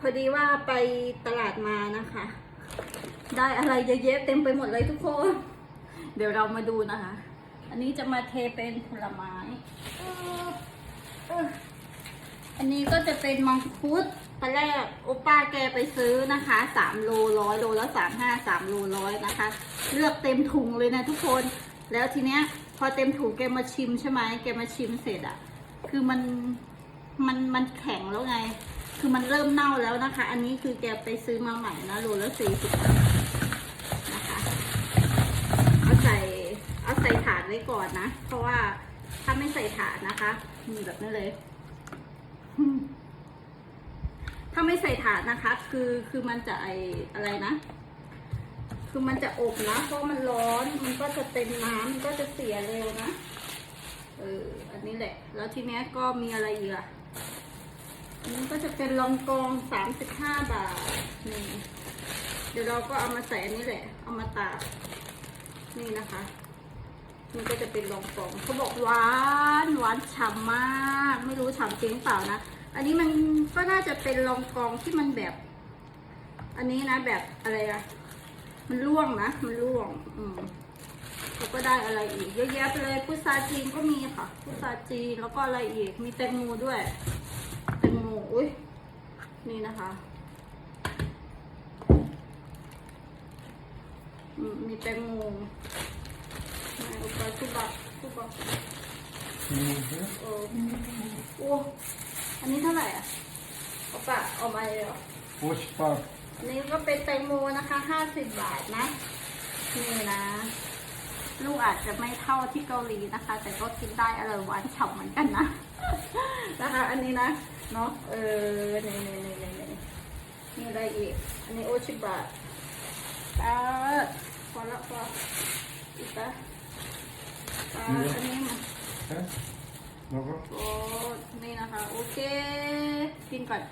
พอดีว่าไปตลาดมานะคะ ได้อะไรเยอะแยะเต็มไปหมดเลยทุกคน เดี๋ยวเรามาดูนะคะ อันนี้จะมาเทเป็นผลไม้ อันนี้ก็จะเป็นมังคุดตอนแรกโอป้าแกไปซื้อนะคะสามโลร้อยโลและสามห้าสามโลร้อยนะคะ เลือกเต็มถุงเลยนะทุกคน แล้วทีเนี้ย พอเต็มถุงแกมาชิมใช่ไหมแกมาชิมเสร็จอะคือมันมันมันแข็งแล้วไง คือมันเริ่มเน่าแล้วนะคะ อันนี้คือแกไปซื้อมาใหม่นะโลละสี่สิบนะคะเอาใส่เอาใส่ถาดไว้ก่อนนะ เพราะว่าถ้าไม่ใส่ถาดนะคะ มีแบบนี้เลย ถ้าไม่ใส่ถาดนะคะ คือคือมันจะไออะไรนะ คือมันจะอบนะ เพราะมันร้อน มันก็จะเต็มน้ำมันก็จะเสียเร็วนะ เออ อันนี้แหละ แล้วทีเนี้ยก็มีอะไรอีกอะ นี้ก็จะเป็นรองกองสามสิบห้าบาท นี่ เดี๋ยวเราก็เอามาใส่อันนี้แหละ เอามาตาก นี่นะคะนี่ก็จะเป็นรองกองเขาบอกหวานหวานฉ่ำมาก ไม่รู้ฉ่ำจริงเปล่านะ อันนี้มันก็น่าจะเป็นรองกองที่มันแบบ อันนี้นะแบบอะไรอะมันร่วงนะ มันร่วง อืมแล้วก็ได้อะไรอีก เยอะแยะไปเลยพุทราจีนก็มีค่ะพุทราจีนแล้วก็อะไรอีก มีแตงโมด้วย แตงโมอุ้ยนี่นะคะอืมมีแตงโมมาอุปสุบักสุบัก Mhm. โอ้โอ้อันนี้เท่าไหร่อะเอาปะเอามาเลยเหรอ Ospak. อันนี้ก็เป็นแตงโมนะคะห้าสิบบาทนะ นี่นะ ลูกอาจจะไม่เท่าที่เกาหลีนะคะ แต่ก็กินได้อร่อยหวานฉ่ำเหมือนกันนะนะคะ อันนี้นะเนาะเออนี่นี่นี่นี่นี่มีอะไรอีก อันนี้โอชิบะอ่าพอละพออีกปะอ่าอันนี้มา Hè? Nog wat? โอ้นี่นะคะ โอเค กินก่อน